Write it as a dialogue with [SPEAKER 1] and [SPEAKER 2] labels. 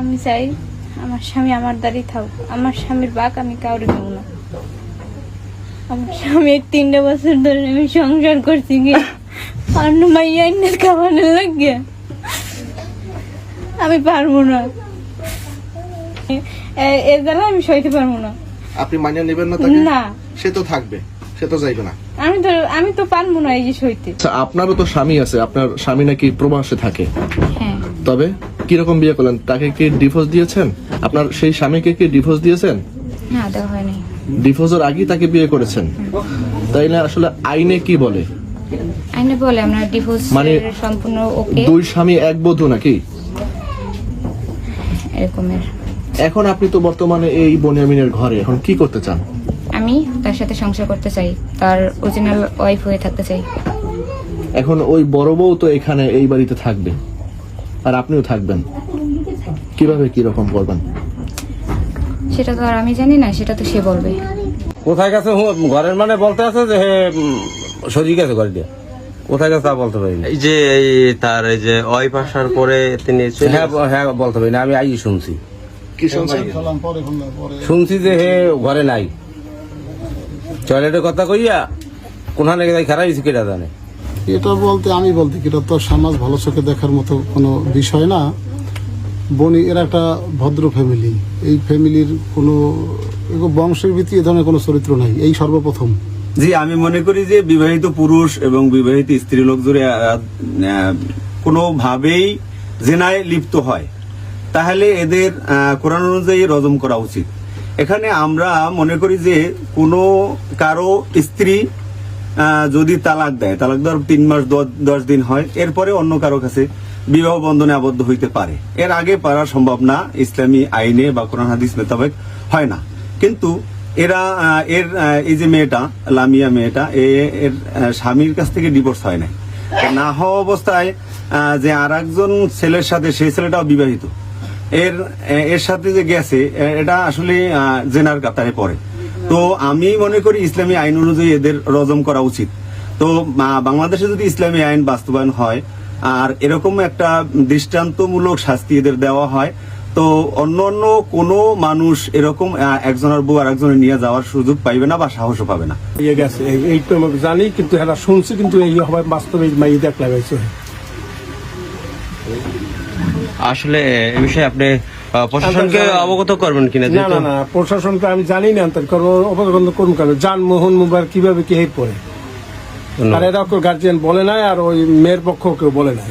[SPEAKER 1] আমি চাই আমার স্বামী আমার দাঁড়িয়ে থাক। আমার স্বামীর বাক আমি কাউরে দেব না। আমার স্বামী এই তিনটা বছর ধরে আমি সংসার করছি কি অন্য মাইয়া এনে খাওয়ানোর লাগে আমি পারব না। এ- এ জ্বালা আমি সইতে পারব না।
[SPEAKER 2] আপনি মানিয়ে নেবেন না তাকে?
[SPEAKER 1] না।
[SPEAKER 2] সে তো থাকবে সে তো যাইবে না।
[SPEAKER 1] আমি তো আমি তো পারব না এই যে সইতে।
[SPEAKER 2] আচ্ছা আপনারও তো স্বামী আছে আপনার স্বামী নাকি প্রবাসে থাকে?
[SPEAKER 1] হ্যাঁ।
[SPEAKER 2] তবে? কীরকম বিয়ে করলেন? তাকে কি ডিভোর্স দিয়েছেন? আপনার সেই স্বামীকে কি ডিভোর্স দিয়েছেন?
[SPEAKER 1] না দেওয়া হয়নি।
[SPEAKER 2] ডিভোর্সের আগেই তাকে বিয়ে করেছেন? তাই না? আসলে আইনে কি বলে?
[SPEAKER 1] আইনে বলে আমরা ডিভোর্স
[SPEAKER 2] মানে-
[SPEAKER 1] সম্পূর্ণ ওকে।
[SPEAKER 2] দুই স্বামী এক বধূ নাকি?
[SPEAKER 1] এরকমের।
[SPEAKER 2] এখন আপনি তো বর্তমানে এই বনিয়ামিনের ঘরে এখন কি করতে চান?
[SPEAKER 1] আমি তার সাথে সংসার করতে চাই তার অরিজিনাল ওয়াইফ হয়ে থাকতে চাই।
[SPEAKER 2] এখন ওই বড় বউ তো এখানে এই বাড়িতে থাকবে। আর আপনিও থাকবেন। কীভাবে কি রকম করবেন?
[SPEAKER 1] সেটা তো আর আমি জানি না সেটা তো সে বলবে।
[SPEAKER 3] কোথায় গেছে ঘরের মানে বলতে আছে যে সজি গেছে ঘর দিয়ে কোথায় গেছে তা বলতে পারি না।
[SPEAKER 4] এই যে এই তার এই যে ওয়াইফ আসার পরে তিনি চলে
[SPEAKER 3] হ্যাঁ হ্যাঁ বলতে পারি না আমি আই শুনছি।
[SPEAKER 2] কি শুনছেন?
[SPEAKER 3] শুনছি যে হে ঘরে নাই। টয়লেটের কথা কইয়া কোনখানে গেছে খারাপ হয়েছে কেটা জানে।
[SPEAKER 5] এটা বলতে আমি বলতে এটা তো সমাজ ভালো চোখে দেখার মতো কোনো বিষয় না। বনি এরা একটা ভদ্র ফ্যামিলি এই ফ্যামিলির কোনো বংশের ভিত্তি এ ধরনের কোনো চরিত্র নাই। এই সর্বপ্রথম।
[SPEAKER 6] জি আমি মনে করি যে বিবাহিত পুরুষ এবং বিবাহিত স্ত্রী লোক আহ, কোনোভাবেই জেনায় লিপ্ত হয়। তাহলে এদের কোরআন অনুযায়ী রজম করা উচিত। এখানে আমরা মনে করি যে কোনো কারও স্ত্রী যদি তালাক দেয়, তালাক দেওয়ার তিন মাস দশ দিন হয়, এরপরে অন্য কারও কাছে বিবাহ বন্ধনে আবদ্ধ হইতে পারে। এর আগে পারা সম্ভব না, ইসলামী আইনে বা কোরআন হাদিস মোতাবেক হয় না। কিন্তু এরা এর এই যে মেয়েটা, লামিয়া মেয়েটা এর স্বামীর কাছ থেকে ডিভোর্স হয় নাই। না হওয়া অবস্থায় যে আর একজন ছেলের সাথে, সেই ছেলেটাও বিবাহিত। এর এর সাথে যে গেছে এটা আসলে জেনার কাতারে পড়ে। তো আমি মনে করি ইসলামী আইন অনুযায়ী এদের রজম করা উচিত। তো বাংলাদেশে যদি ইসলামী আইন বাস্তবায়ন হয় আর এরকম একটা দৃষ্টান্তমূলক শাস্তি এদের দেওয়া হয় তো অন্য অন্য কোনো মানুষ এরকম একজনের বউ আর একজনের নিয়ে যাওয়ার সুযোগ পাইবে না বা সাহসও পাবে না।
[SPEAKER 7] ইয়ে গেছে এই- আমি জানি কিন্তু এরা শুনছি কিন্তু এই হবে বাস্তবে মাই দেখলা
[SPEAKER 4] আসলে এ বিষয়ে আপনি প্রশাসনকে অবগত করবেন কিনা
[SPEAKER 7] না না না প্রশাসনকে আমি জানি না আন্তর করব অবগত করুন কেন যানমোহন মুবার কীভাবে কি হয়ে পড়ে। আর এরা গার্জিয়ান বলে নাই আর ওই মেয়ের পক্ষ কেউ বলে নাই।